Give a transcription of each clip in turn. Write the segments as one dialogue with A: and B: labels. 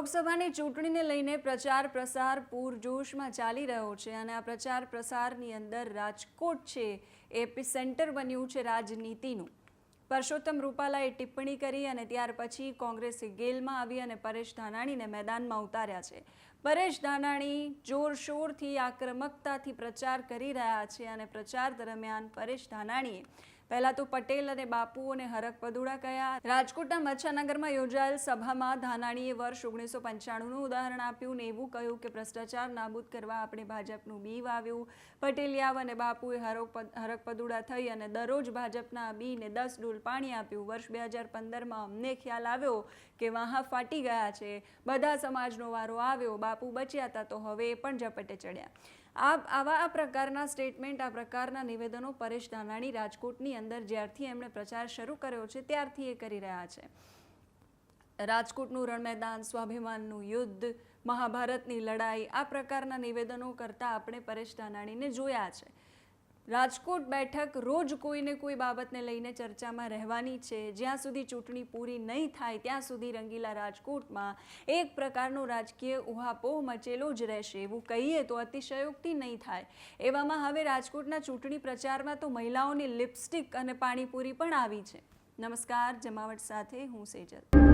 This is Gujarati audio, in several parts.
A: લોકસભાની ચૂંટણીને લઈને પ્રચાર પ્રસાર પૂરજોશમાં ચાલી રહ્યો છે અને આ પ્રચાર પ્રસારની અંદર રાજકોટ છે એ સેન્ટર બન્યું છે રાજનીતિનું. પરસોત્તમ રૂપાલાએ ટિપ્પણી કરી અને ત્યાર પછી કોંગ્રેસે ગેલમાં આવી અને પરેશ ધાનાણીને મેદાનમાં ઉતાર્યા છે. પરેશ ધાનાણી જોરશોરથી આક્રમકતાથી પ્રચાર કરી રહ્યા છે અને પ્રચાર દરમિયાન પરેશ ધાનાણીએ પહેલા તો પટેલ અને બાપુઓને હરક પદુડા કયા. રાજકોટના મચ્છાનગરમાં યોજાયેલ સભામાં ધાનાણીએ વર્ષ ઓગણીસો પંચાણુંનું ઉદાહરણ આપ્યું ને એવું કહ્યું કે ભ્રષ્ટાચાર નાબૂદ કરવા આપણે ભાજપનું બી વાવ્યું. પટેલિયાવ અને બાપુએ હરક પદ- હરક પદુડા થઈ અને દરરોજ ભાજપના બીને દસ ડોલ પાણી આપ્યું. વર્ષ બે હજાર પંદરમાં અમને ખ્યાલ આવ્યો કે વાહા ફાટી ગયા છે. બધા સમાજનો વારો આવ્યો. બાપુ બચ્યા હતા તો હવે એ પણ ઝપટે ચડ્યા. આવા આ પ્રકારના સ્ટેટમેન્ટ, આ પ્રકારના નિવેદનો પરેશ ધાનાણી રાજકોટની અંદર જ્યારથી એમણે પ્રચાર શરૂ કર્યો છે, ત્યારથી એ કરી રહ્યા છે. રાજકોટનું રણ મેદાન સ્વાભિમાનનું યુદ્ધ, મહાભારતની લડાઈ, આ પ્રકારના નિવેદનો કરતા આપણે પરેશ ધાનાણીને જોયા છે. રાજકોટ બેઠક રોજ કોઈને કોઈ બાબતને લઈને ચર્ચામાં રહેવાની છે. જ્યાં સુધી ચૂંટણી પૂરી નહીં થાય, ત્યાં સુધી રંગીલા રાજકોટમાં એક પ્રકારનો રાજકીય ઉહાપોહ મચેલો જ રહેશે. એવું કહીએ તો અતિશયોક્તિ નહીં થાય. એવામાં હવે રાજકોટના ચૂંટણી પ્રચારમાં તો મહિલાઓની લિપસ્ટિક અને પાણીપુરી પણ આવી છે. નમસ્કાર, જમાવટ સાથે હું સેજલ.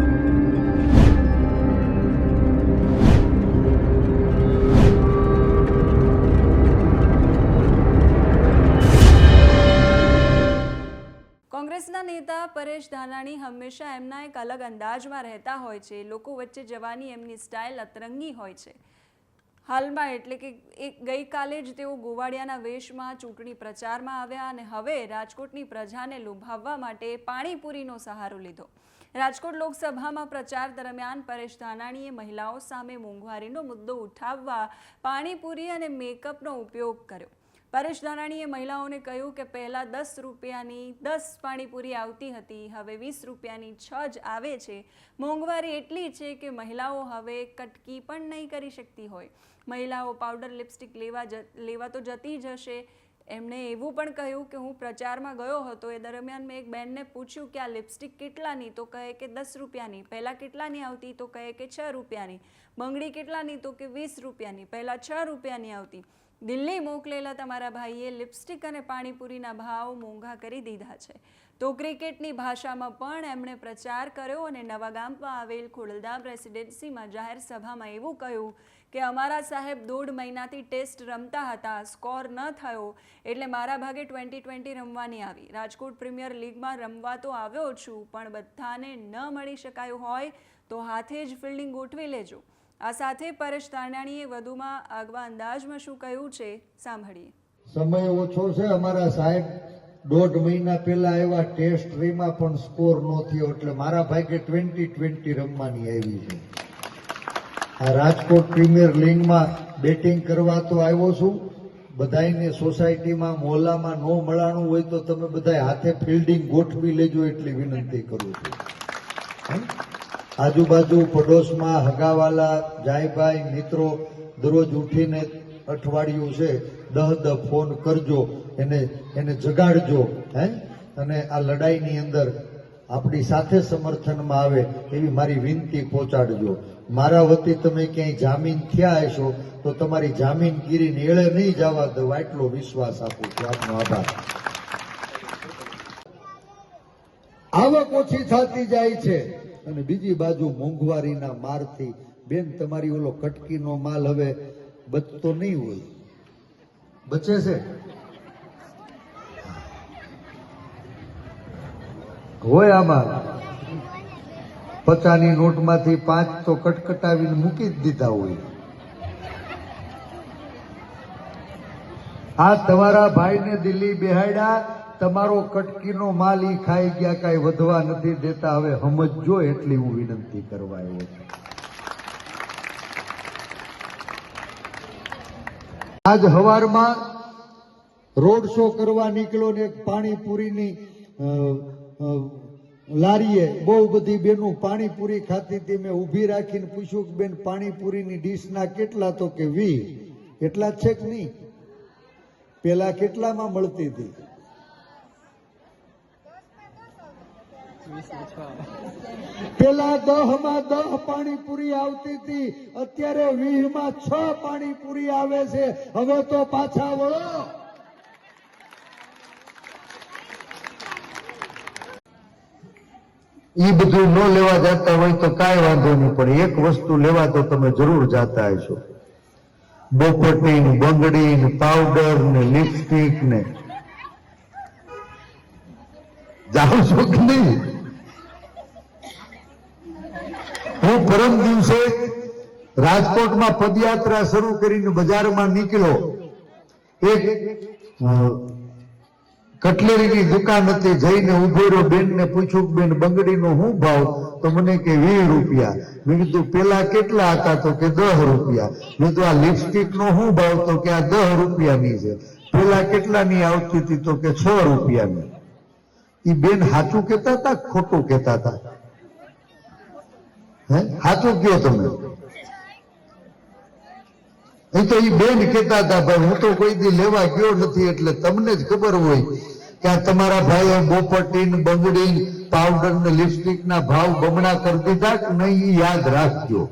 A: કોંગ્રેસના નેતા પરેશ ધાનાણી હંમેશા એમના એક અલગ અંદાજમાં રહેતા હોય છે. લોકો વચ્ચે જવાની એમની સ્ટાઇલ અતરંગી હોય છે. હાલમાં એટલે કે એક ગઈકાલે જ તેઓ ગોવાળિયાના વેશમાં ચૂંટણી પ્રચારમાં આવ્યા અને હવે રાજકોટની પ્રજાને લુભાવવા માટે પાણીપુરીનો સહારો લીધો. રાજકોટ લોકસભામાં પ્રચાર દરમિયાન પરેશ ધાનાણીએ મહિલાઓ સામે મોંઘવારીનો મુદ્દો ઉઠાવવા પાણીપુરી અને મેકઅપનો ઉપયોગ કર્યો. પરેશ ધાનાણીએ મહિલાઓને કહ્યું કે પહેલાં દસ રૂપિયાની દસ પાણીપુરી આવતી હતી, હવે વીસ રૂપિયાની છ જ આવે છે. મોંઘવારી એટલી છે કે મહિલાઓ હવે કટકી પણ નહીં કરી શકતી હોય. મહિલાઓ પાવડર લિપસ્ટિક લેવા જ, લેવા તો જતી જ હશે. એમણે એવું પણ કહ્યું કે હું પ્રચારમાં ગયો હતો, એ દરમિયાન મેં એક બેનને પૂછ્યું કે આ લિપસ્ટિક કેટલાની? તો કહે કે દસ રૂપિયાની. પહેલાં કેટલાની આવતી? તો કહે કે છ રૂપિયાની. બંગડી કેટલાની? તો કે વીસ રૂપિયાની. પહેલાં છ રૂપિયાની આવતી. દિલ્હી મોકલેલા તમારા ભાઈએ લિપસ્ટિક અને પાણીપુરીના ભાવ મોંઘા કરી દીધા છે. તો ક્રિકેટની ભાષામાં પણ એમણે પ્રચાર કર્યો અને નવાગામમાં આવેલ ખોડલધામ રેસિડેન્સીમાં જાહેર સભામાં એવું કહ્યું કે અમારા સાહેબ દોઢ મહિનાથી ટેસ્ટ રમતા હતા, સ્કોર ન થયો, એટલે મારા ભાગે ટ્વેન્ટી ટ્વેન્ટી રમવાની આવી. રાજકોટ પ્રીમિયર લીગમાં રમવા તો આવ્યો છું, પણ બધાને ન મળી શકાયું હોય તો હાથે જ ફિલ્ડિંગ ગોઠવી લેજો. આ સાથે પરેશ ધાનાણીએ વધુમાં આગવા અંદાજમાં શું કહ્યું છે સાંભળીએ.
B: સમય ઓછો છે. અમારા સાહેબ દોઢ મહિના પહેલા આવ્યા ટેસ્ટ રીમાં પણ સ્કોર ન થયો. એટલે મારા ભાગે ટ્વેન્ટી ટ્વેન્ટી રમવાની આવી છે. આ રાજકોટ પ્રીમિયર લીગમાં બેટિંગ કરવા તો આવ્યો છું. બધાયને સોસાયટીમાં મોહલ્લામાં ન મળાણું હોય તો તમે બધા હાથે ફિલ્ડિંગ ગોઠવી લેજો એટલી વિનંતી કરું છું? આજુબાજુ પડોશમાં હગાવાલા જાયભાઈ મિત્રો દરરોજ ઉઠીને અઠવાડિયું છે, દહ દહ ફોન કરજો, એને એને જગાડજો, હે? અને આ લડાઈની અંદર આપણી સાથે સમર્થનમાં આવે એવી મારી વિનંતી પહોંચાડજો. મારા વતી તમે ક્યાંય જામીન થયા હશો, તો તમારી જામીનગીરીને એળે નહીં જવા દો આટલો વિશ્વાસ આપું છું. આપનો આભાર. આવક ઓછી થતી જાય છે. અને બીજી બાજુ મોંઘવારીના મારથી બેન તમારી ઓલો કટકીનો માલ હવે બચતો નહીં હોય. બચે છે? હોય આમાં પચાની નોટમાંથી પાંચ તો કટકટાવીને મૂકી જ દીધા હોય. આ તમારા ભાઈને દિલ્હી બેહાડ્યા તમારો કટકીનો માલ ખાઈ ગયા કાંઈ વધવા નથી દેતા. હવે સમજો એટલી હું વિનંતી કરવા આવ્યો છું. આજ હવારમાં રોડ શો કરવા નીકળ્યો ને પાણીપુરીની લારીએ બહુ બધી બેનું પાણીપુરી ખાતી હતી. મેં ઊભી રાખીને પૂછ્યું કે બેન, પાણીપુરીની ડીશના કેટલા તો કે વી એટલા છે કે નહીં? પેલા કેટલામાં મળતી હતી? પેલા દહમાં દહ પાણીપુરી આવતી હતી, અત્યારે વીહમાં છ પાણીપુરી આવે છે. હવે તો પાછા વળો. ઈ બધું ન લેવા જતા હોય તો કાંઈ વાંધો નહીં પણ એક વસ્તુ લેવા તો તમે જરૂર જાતા હશો. બોપટી ને બંગડી ને પાવડર ને લિપસ્ટિક ને. જાઓ છો કે નહીં હું પરમ દિવસે રાજકોટમાં પદયાત્રા શરૂ કરીને બજારમાં નીકળ્યો. એક કટલેરીની દુકાન હતી, જઈને ઊભો રહ્યો. બેન ને પૂછ્યું, બેન, બંગડીનો શું ભાવ? તો મને કે, વીસ રૂપિયા. મેં કીધું, પેલા કેટલા હતા? તો કે, દસ રૂપિયા. મેં કીધું, આ લિપસ્ટિક નો શું ભાવ? તો કે, આ દસ રૂપિયાની છે. પેલા કેટલાની આવતી હતી? તો કે, છ રૂપિયાની. એ બેન સાચું કહેતા હતા ખોટું કહેતા હતા? હે? સાચું કયો તમે. એ તો એ બેન કહેતા હતા, ભાઈ, હું તો કોઈ દી લેવા ગયો નથી એટલે તમને જ ખબર હોય કે આ તમારા ભાઈએ બોપટી ને બંગડી પાવડર ને લિપસ્ટિક ના ભાવ બમણા કરી દીધા કે નહીં યાદ રાખજો.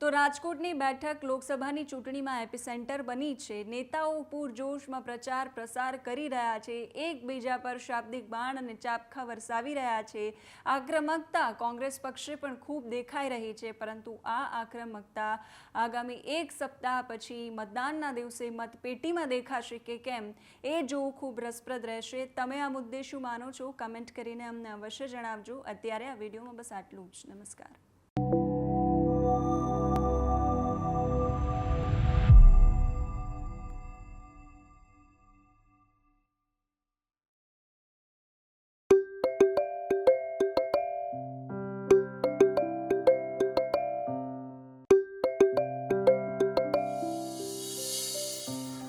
A: તો રાજકોટની બેઠક લોકસભાની ચૂંટણીમાં એપિસેન્ટર બની છે. નેતાઓ પૂરજોશમાં પ્રચાર પ્રસાર કરી રહ્યા છે. એકબીજા પર શાબ્દિક બાણ અને ચાપખા વરસાવી રહ્યા છે. આક્રમકતા કોંગ્રેસ પક્ષે પણ ખૂબ દેખાઈ રહી છે, પરંતુ આ આક્રમકતા આગામી એક સપ્તાહ પછી મતદાનના દિવસે મતપેટીમાં દેખાશે કે કેમ? એ જોવું ખૂબ રસપ્રદ રહેશે. તમે આ મુદ્દે શું માનો છો? કમેન્ટ કરીને અમને અવશ્ય જણાવજો. અત્યારે આ વિડીયોમાં બસ આટલું જ. નમસ્કાર.